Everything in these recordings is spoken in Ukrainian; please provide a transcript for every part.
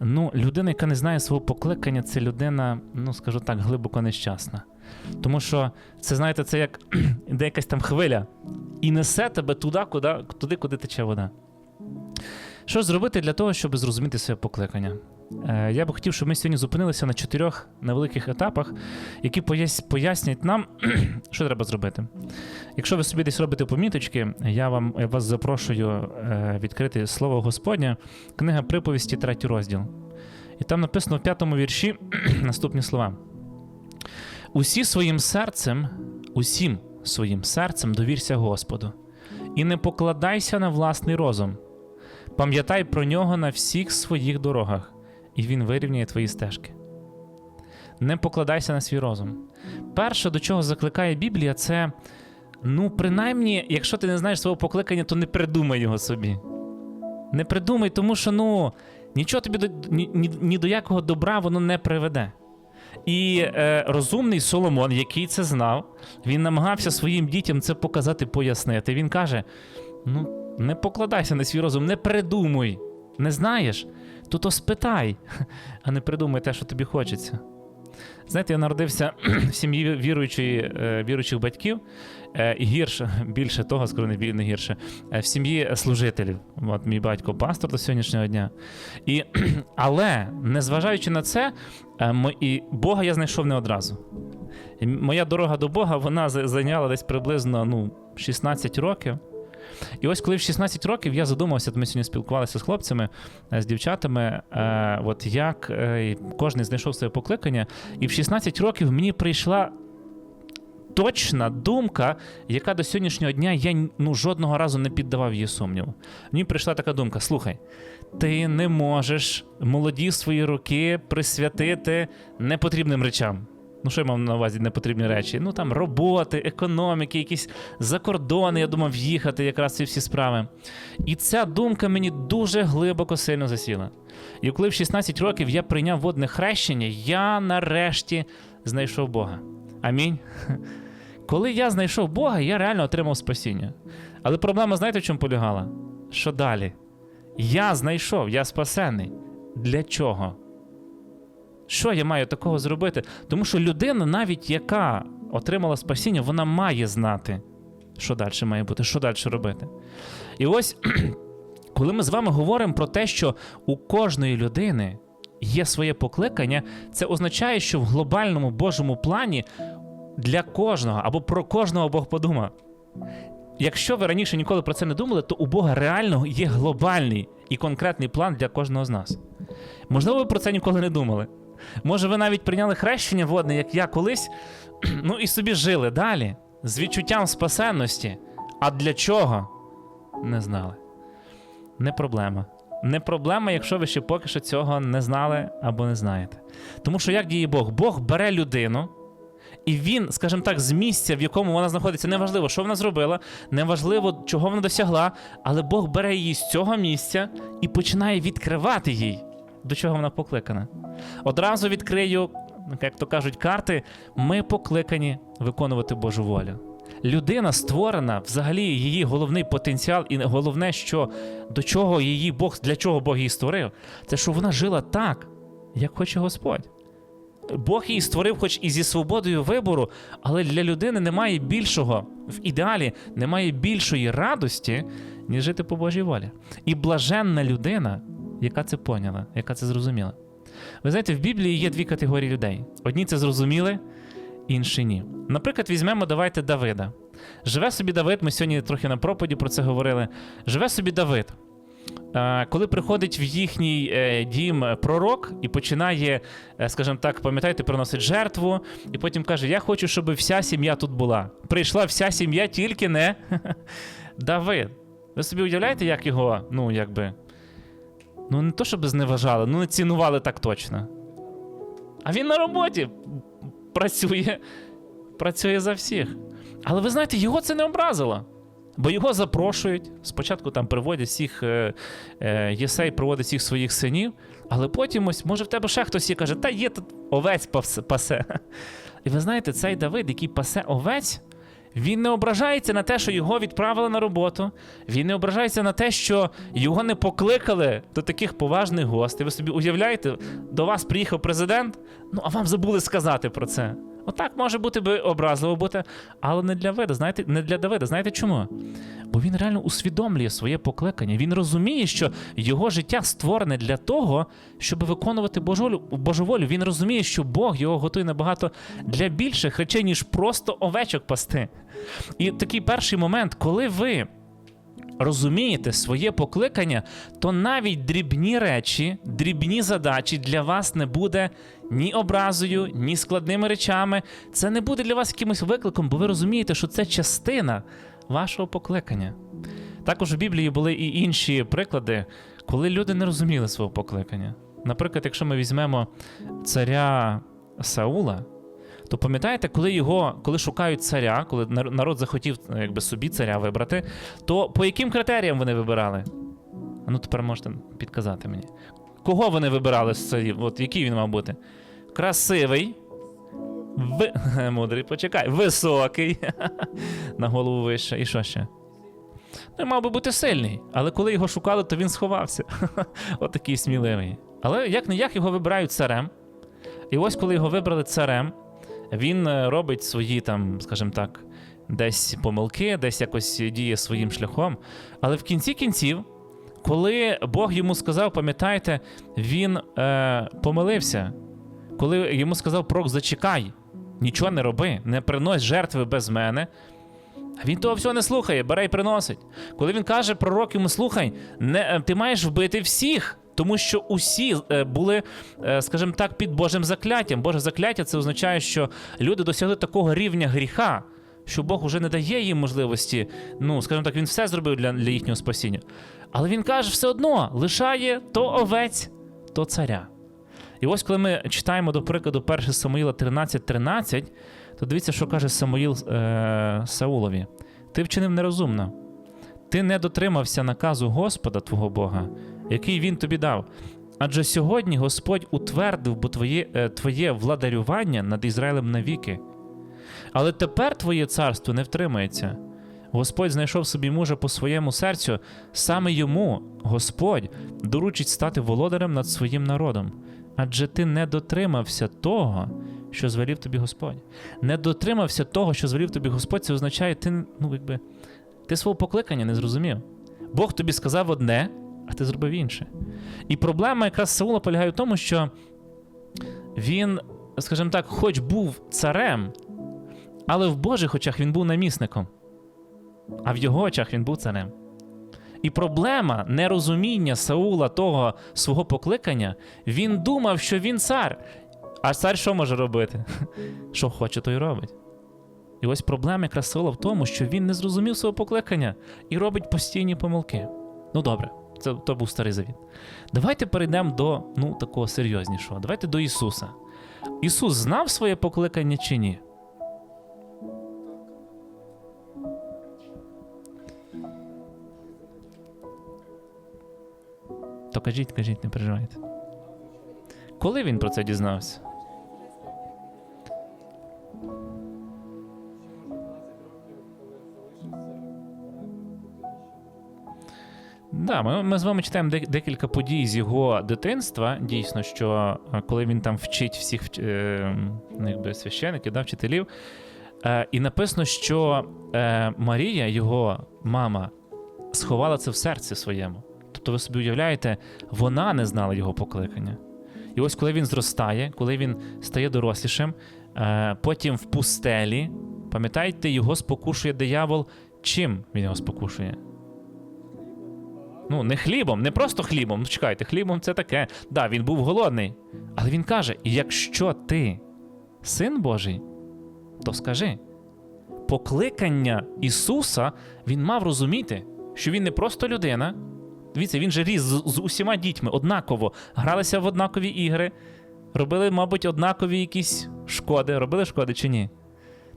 Ну, людина, яка не знає свого покликання, це людина, ну скажу так, глибоко нещасна. Тому що це, знаєте, це як де якась там хвиля і несе тебе туди, куди, туди, куди тече вода. Що зробити для того, щоб зрозуміти своє покликання? Е, Я би хотів, щоб ми сьогодні зупинилися на чотирьох невеликих етапах, які пояснять нам, що треба зробити. Якщо ви собі десь робите поміточки, я вам я вас запрошую е, відкрити слово Господнє, книга приповісті, третій розділ. І там написано в п'ятому вірші наступні слова: Усі своїм серцем, усім своїм серцем довірся Господу, і не покладайся на власний розум. Пам'ятай про нього на всіх своїх дорогах, і він вирівняє твої стежки. Не покладайся на свій розум. Перше, до чого закликає Біблія, це ну, принаймні, якщо ти не знаєш свого покликання, то не придумай його собі. Не придумай, тому що ну, нічого тобі до, ні, ні, ні до якого добра воно не приведе. І е, розумний Соломон, який це знав, він намагався своїм дітям це показати, пояснити. Він каже: ну, не покладайся на свій розум, не придумуй. Не знаєш, то то спитай, а не придумай те, що тобі хочеться. Знаєте, я народився в сім'ї віруючої, е, віруючих батьків, е, і гірше, більше того, скажу не не гірше, е, в сім'ї служителів. От мій батько пастор до сьогоднішнього дня. І, але, незважаючи на це, і Бога я знайшов не одразу. Моя дорога до Бога вона зайняла десь приблизно ну, 16 років. І ось коли в 16 років я задумався, ми сьогодні спілкувалися з хлопцями, е, з дівчатами, е, от як е, кожен знайшов своє покликання, і в 16 років мені прийшла точна думка, яка до сьогоднішнього дня я ну, жодного разу не піддавав її сумніву. Мені прийшла така думка: слухай, ти не можеш молоді свої роки присвятити непотрібним речам. Ну, що я мав на увазі непотрібні речі? Ну там роботи, економіки, якісь закордони, я думав, їхати, якраз ці всі справи. І ця думка мені дуже глибоко сильно засіла. І коли в 16 років я прийняв водне хрещення, я нарешті знайшов Бога. Амінь. Коли я знайшов Бога, я реально отримав спасіння. Але проблема, знаєте, в чому полягала? Що далі? Я знайшов, я спасений. Для чого? Що я маю такого зробити? Тому що людина, навіть яка отримала спасіння, вона має знати, що далі має бути, що далі робити. І ось, коли ми з вами говоримо про те, що у кожної людини є своє покликання, це означає, що в глобальному Божому плані для кожного або про кожного Бог подумав. Якщо ви раніше ніколи про це не думали, то у Бога реально є глобальний і конкретний план для кожного з нас. Можливо, ви про це ніколи не думали. Може, ви навіть прийняли хрещення водне, як я колись, ну і собі жили далі з відчуттям спасенності. А для чого? Не знали. Не проблема. Не проблема, якщо ви ще поки що цього не знали або не знаєте. Тому що як діє Бог? Бог бере людину, і він, скажімо так, з місця, в якому вона знаходиться, неважливо, що вона зробила, неважливо, чого вона досягла, але Бог бере її з цього місця і починає відкривати їй, до чого вона покликана. Одразу відкрию, як то кажуть, карти. Ми покликані виконувати Божу волю. Людина створена, взагалі, її головний потенціал, і головне, що до чого її Бог, для чого Бог її створив, це щоб вона жила так, як хоче Господь. Бог її створив, хоч і зі свободою вибору, але для людини немає більшого, в ідеалі немає більшої радості, ніж жити по Божій волі. І блаженна людина, яка це поняла, яка це зрозуміла. Ви знаєте, в Біблії є дві категорії людей: одні це зрозуміли, інші ні. Наприклад, візьмемо давайте Давида. Живе собі Давид, ми сьогодні трохи на проповіді про це говорили. Живе собі Давид. Коли приходить в їхній е, дім пророк і починає, е, скажімо так, пам'ятаєте, приносить жертву, і потім каже: Я хочу, щоб вся сім'я тут була. Прийшла вся сім'я, тільки не Давид. Ви собі уявляєте, як його, ну, якби. Ну, не то, щоб зневажали, ну не цінували так точно. А він на роботі працює, працює за всіх. Але ви знаєте, його це не образило. Бо його запрошують. Спочатку там приводять всіх, е, е, Єсей приводить всіх своїх синів, але потім ось, може, в тебе ще хтось є каже, та є тут овець пасе-. І ви знаєте, цей Давид, який пасе овець, Він не ображається на те, що його відправили на роботу. Він не ображається на те, що його не покликали до таких поважних гостей. Ви собі уявляєте, до вас приїхав президент, ну а вам забули сказати про це. Отак може бути би образливо бути, але не для Давида. Знаєте, не для Давида. Знаєте чому? Бо він реально усвідомлює своє покликання. Він розуміє, що його життя створене для того, щоб виконувати Божу Божу волю. Він розуміє, що Бог його готує набагато для більших речей, ніж просто овечок пасти. І такий перший момент, коли ви розумієте своє покликання, то навіть дрібні речі, дрібні задачі для вас не буде ні образою, ні складними речами. Це не буде для вас якимось викликом, бо ви розумієте, що це частина вашого покликання. Також у Біблії були і інші приклади, коли люди не розуміли свого покликання. Наприклад, якщо ми візьмемо царя Саула, то пам'ятаєте, коли його, коли шукають царя, коли народ захотів е, якби собі царя вибрати, то по яким критеріям вони вибирали? Ну тепер можете підказати мені. Кого вони вибирали з царів? От який він мав бути? Красивий. Ви... Мудрий, почекай. Високий. На голову вище. І що ще? Ну, мав би бути сильний, але коли його шукали, то він сховався. От такий сміливий. Але як не як його вибирають царем. І ось коли його вибрали царем, він е, робить свої там, скажімо так, десь помилки, десь якось діє своїм шляхом. Але в кінці кінців, коли Бог йому сказав, пам'ятаєте, він е, помилився. Коли йому сказав пророк, зачекай, нічого не роби, не принось жертви без мене. Він того всього не слухає, бере і приносить. Коли він каже пророк йому, слухай, не, е, ти маєш вбити всіх, тому що усі е, були, е, скажімо так, під Божим закляттям. Боже закляття це означає, що люди досягли такого рівня гріха, що Бог уже не дає їм можливості. Ну, скажімо так, він все зробив для, для їхнього спасіння. Але він каже, все одно лишає то овець, то царя. І ось коли ми читаємо, до прикладу, 1 Самуїла 13.13, то дивіться, що каже Самуїл е, Саулові: Ти вчинив нерозумно. Ти не дотримався наказу Господа твого Бога, який він тобі дав. Адже сьогодні Господь утвердив бо твоє, е, твоє владарювання над Ізраїлем навіки. Але тепер твоє царство не втримається. Господь знайшов собі мужа по своєму серцю, саме йому, Господь, доручить стати володарем над своїм народом. Адже ти не дотримався того, що звелів тобі Господь. Не дотримався того, що звелів тобі Господь, це означає, ти, ну, якби, ти свого покликання не зрозумів. Бог тобі сказав одне, а ти зробив інше. І проблема якраз Саула полягає в тому, що він, скажімо так, хоч був царем, але в Божих очах він був намісником, а в його очах він був царем. І проблема нерозуміння Саула того свого покликання, він думав, що він цар. А цар що може робити? Що хоче, то й робить. І ось проблема якраз Саула в тому, що він не зрозумів свого покликання і робить постійні помилки. Ну добре, це то був старий завіт. Давайте перейдемо до ну, такого серйознішого. Давайте до Ісуса. Ісус знав своє покликання чи ні? То кажіть, кажіть, не переживайте. Коли він про це дізнався? Да, ми, ми з вами читаємо декілька подій з його дитинства. Дійсно, що е, коли він там вчить всіх е, якби священиків, да, вчителів. Е, і написано, що е, Марія, його мама, сховала це в серці своєму. Тобто, ви собі уявляєте, вона не знала його покликання. І ось коли він зростає, коли він стає дорослішим, е, потім в пустелі, пам'ятаєте, його спокушує диявол. Чим він його спокушує? Ну, не хлібом, не просто хлібом. Ну, чекайте, хлібом це таке. Да, він був голодний. Але він каже: якщо ти син Божий, то скажи. Покликання Ісуса він мав розуміти, що він не просто людина. Дивіться, він же ріс з, з усіма дітьми однаково, гралися в однакові ігри, робили, мабуть, однакові якісь шкоди. Робили шкоди чи ні?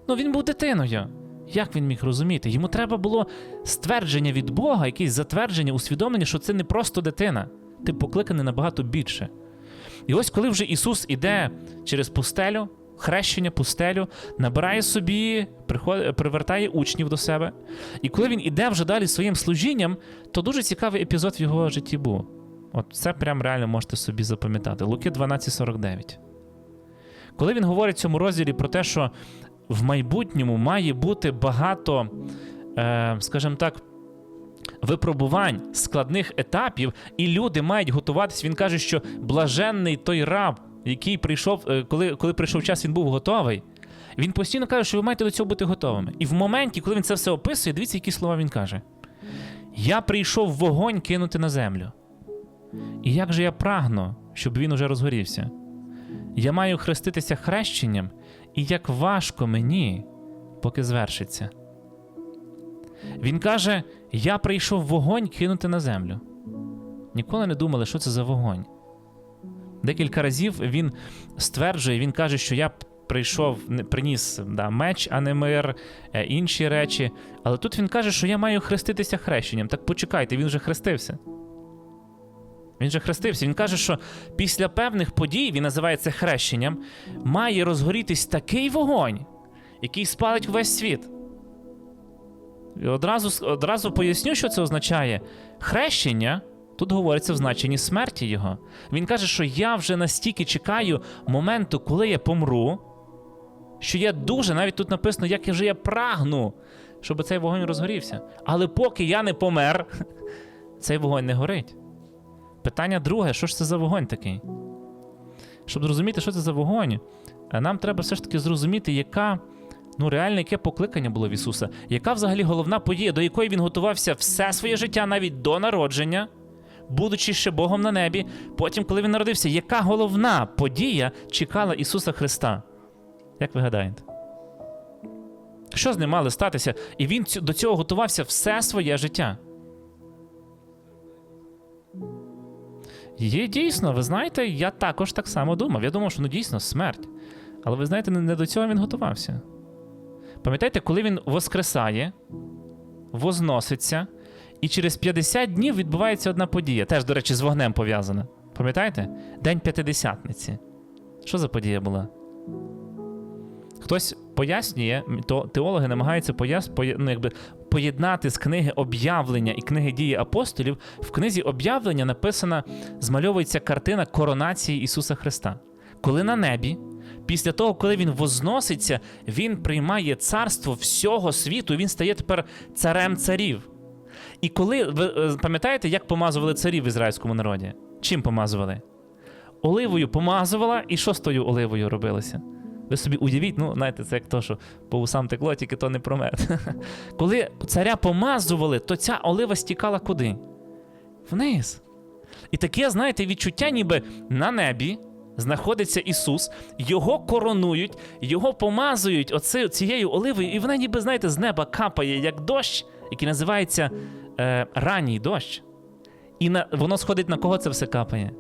Ну, він був дитиною. Як він міг розуміти? Йому треба було ствердження від Бога, якесь затвердження, усвідомлення, що це не просто дитина. Ти покликаний набагато більше. І ось коли вже Ісус іде через пустелю, хрещення, пустелю, набирає собі, привертає учнів до себе. І коли він іде вже далі своїм служінням, то дуже цікавий епізод в його житті був. От це прям реально можете собі запам'ятати. Луки 12.49. Коли він говорить в цьому розділі про те, що в майбутньому має бути багато, е, скажімо так, випробувань, складних етапів, і люди мають готуватись. Він каже, що блаженний той раб, який прийшов, е, коли, коли прийшов час, він був готовий. Він постійно каже, що ви маєте до цього бути готовими. І в моменті, коли він це все описує, дивіться, які слова він каже: Я прийшов вогонь кинути на землю. І як же я прагну, щоб він уже розгорівся? Я маю хреститися хрещенням, і як важко мені, поки звершиться. Він каже: Я прийшов вогонь кинути на землю. Ніколи не думали, що це за вогонь. Декілька разів він стверджує, він каже, що я прийшов, приніс да, меч, а не мир, е, інші речі. Але тут він каже, що я маю хреститися хрещенням. Так почекайте, він вже хрестився. Він же хрестився. Він каже, що після певних подій, він називає це хрещенням, має розгорітись такий вогонь, який спалить увесь світ. І одразу, одразу поясню, що це означає. Хрещення тут говориться в значенні смерті його. Він каже, що я вже настільки чекаю моменту, коли я помру, що я дуже, навіть тут написано, як вже я прагну, щоб цей вогонь розгорівся. Але поки я не помер, цей вогонь не горить. Питання друге: що ж це за вогонь такий? Щоб зрозуміти, що це за вогонь, е, нам треба все ж таки зрозуміти, яка ну реально яке покликання було в Ісуса, яка взагалі головна подія, до якої він готувався все своє життя, навіть до народження, будучи ще Богом на небі. Потім, коли він народився, яка головна подія чекала Ісуса Христа? Як ви гадаєте? Що з ним мало статися? І він до цього готувався все своє життя. Є дійсно, ви знаєте, я також так само думав. Я думав, що ну дійсно смерть. Але ви знаєте, не, до цього він готувався. Пам'ятаєте, коли він воскресає, возноситься, і через 50 днів відбувається одна подія, теж, до речі, з вогнем пов'язана. Пам'ятаєте? День П'ятидесятниці. Що за подія була? Хтось пояснює, то теологи намагаються пояс, ну, якби, поєднати з книги об'явлення і книги дії апостолів. В книзі об'явлення написана, змальовується картина коронації Ісуса Христа. Коли на небі, після того, коли він возноситься, він приймає царство всього світу, він стає тепер царем царів. І коли ви е, пам'ятаєте, як помазували царів в ізраїльському народі? Чим помазували? Оливою помазувала, і що з тою оливою робилося? Ви собі уявіть, ну, знаєте, це як то, що по вусам текло, тільки то не про мед. Коли царя помазували, то ця олива стікала куди? Вниз. І таке, знаєте, відчуття, ніби на небі знаходиться Ісус, його коронують, його помазують оце, цією оливою, і вона ніби, знаєте, з неба капає, як дощ, який називається е, ранній дощ. І на, воно сходить на кого це все капає?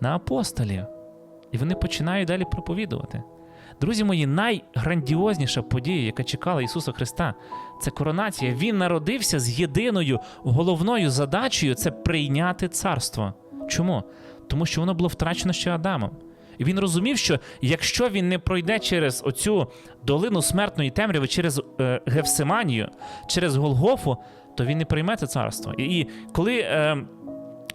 На апостолів. І вони починають далі проповідувати. Друзі мої, найграндіозніша подія, яка чекала Ісуса Христа, це коронація. Він народився з єдиною головною задачею це прийняти царство. Чому? Тому що воно було втрачено ще Адамом. І він розумів, що якщо він не пройде через оцю долину смертної темряви, через е, Гефсиманію, через Голгофу, то він не прийме це царство. І, і коли. Е,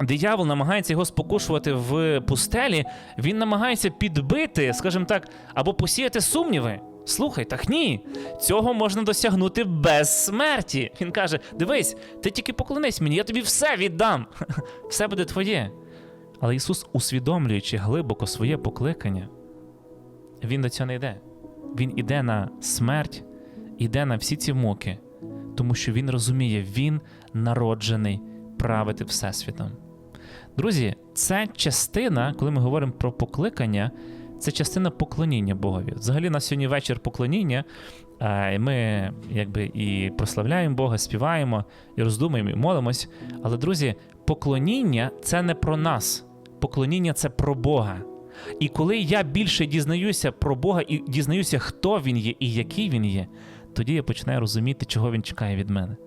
диявол намагається його спокушувати в пустелі, він намагається підбити, скажімо так, або посіяти сумніви. Слухай, так ні, цього можна досягнути без смерті. Він каже: дивись, ти тільки поклонись мені, я тобі все віддам. Все буде твоє. Але Ісус, усвідомлюючи глибоко своє покликання, Він до цього не йде. Він іде на смерть, іде на всі ці муки, тому що Він розуміє, Він народжений правити Всесвітом. Друзі, це частина, коли ми говоримо про покликання, це частина поклоніння Богові. Взагалі, на сьогодні вечір поклоніння. е, Ми якби і прославляємо Бога, співаємо, і роздумуємо, і молимось. Але, друзі, поклоніння це не про нас. Поклоніння це про Бога. І коли я більше дізнаюся про Бога і дізнаюся, хто він є і який він є, тоді я починаю розуміти, чого він чекає від мене.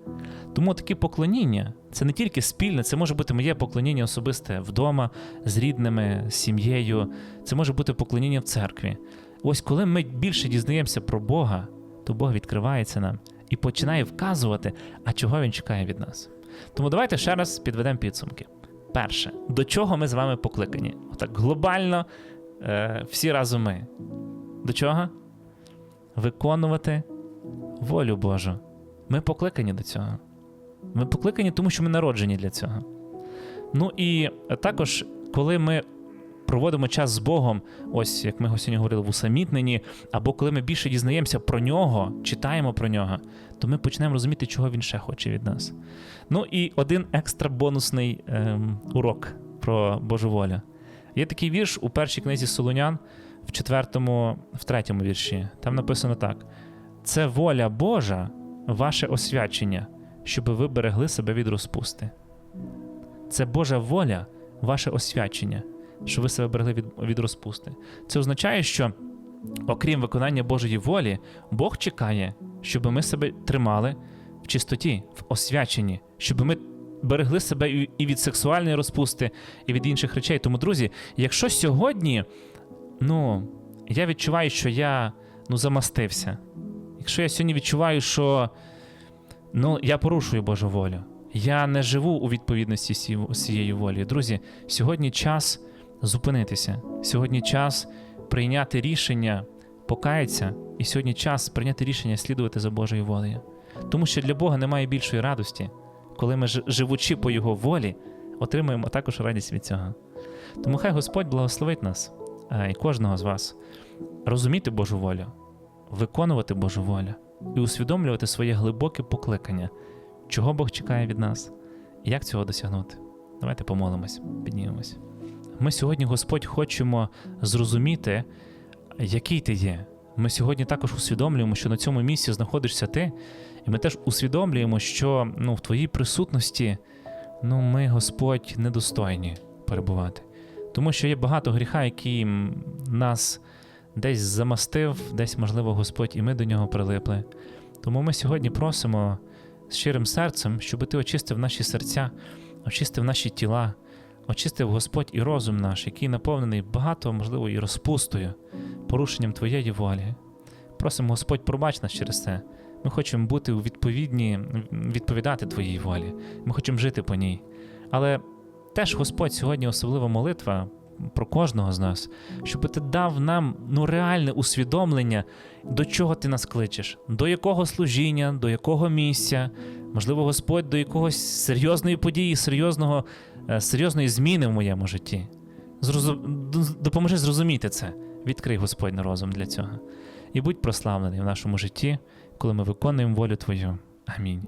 Тому такі поклоніння це не тільки спільне, це може бути моє поклоніння особисте вдома, з рідними, з сім'єю, це може бути поклоніння в церкві. Ось коли ми більше дізнаємося про Бога, то Бог відкривається нам і починає вказувати, а чого він чекає від нас. Тому давайте ще раз підведемо підсумки. Перше, до чого ми з вами покликані? Отак глобально, е, всі разом ми. До чого? Виконувати волю Божу. Ми покликані до цього. Ми покликані, тому що ми народжені для цього. Ну і також, коли ми проводимо час з Богом, ось як ми сьогодні говорили в усамітненні, або коли ми більше дізнаємося про нього, читаємо про нього, то ми почнемо розуміти, чого він ще хоче від нас. Ну і один екстра бонусний ем, урок про Божу волю. Є такий вірш у першій книзі Солонян, в четвертому, в третьому вірші. Там написано так: це воля Божа, ваше освячення, щоб ви берегли себе від розпусти. Це Божа воля, ваше освячення, щоб ви себе берегли від, від розпусти. Це означає, що, окрім виконання Божої волі, Бог чекає, щоб ми себе тримали в чистоті, в освяченні, щоб ми берегли себе і від сексуальної розпусти, і від інших речей. Тому, друзі, якщо сьогодні, ну, я відчуваю, що я ну, замастився, якщо я сьогодні відчуваю, що ну, я порушую Божу волю, я не живу у відповідності з цією- з волею. Друзі, сьогодні час зупинитися. Сьогодні час прийняти рішення, покаятися, і сьогодні час прийняти рішення слідувати за Божою волею. Тому що для Бога немає більшої радості, коли ми, живучи по Його волі, отримуємо також радість від цього. Тому хай Господь благословить нас е, і кожного з вас розуміти Божу волю, виконувати Божу волю і усвідомлювати своє глибоке покликання, чого Бог чекає від нас і як цього досягнути. Давайте помолимось, піднімемось. Ми сьогодні, Господь, хочемо зрозуміти, який ти є. Ми сьогодні також усвідомлюємо, що на цьому місці знаходишся ти, і ми теж усвідомлюємо, що ну, в твоїй присутності ну, ми, Господь, недостойні перебувати. Тому що є багато гріха, який нас десь замастив, десь, можливо, Господь, і ми до нього прилипли. Тому ми сьогодні просимо з щирим серцем, щоб ти очистив наші серця, очистив наші тіла, очистив Господь і розум наш, який наповнений багато, можливо, і розпустою, порушенням Твоєї волі. Просимо, Господь, пробач нас через це. Ми хочемо бути у відповідні, відповідати Твоїй волі. Ми хочемо жити по ній. Але теж Господь сьогодні особлива молитва про кожного з нас, щоб ти дав нам ну, реальне усвідомлення, до чого ти нас кличеш, до якого служіння, до якого місця, можливо, Господь до якогось серйозної події, серйозного, е, серйозної зміни в моєму житті. Зрозу... Допоможи зрозуміти це. Відкрий Господь на розум для цього. І будь прославлений в нашому житті, коли ми виконуємо волю Твою. Амінь.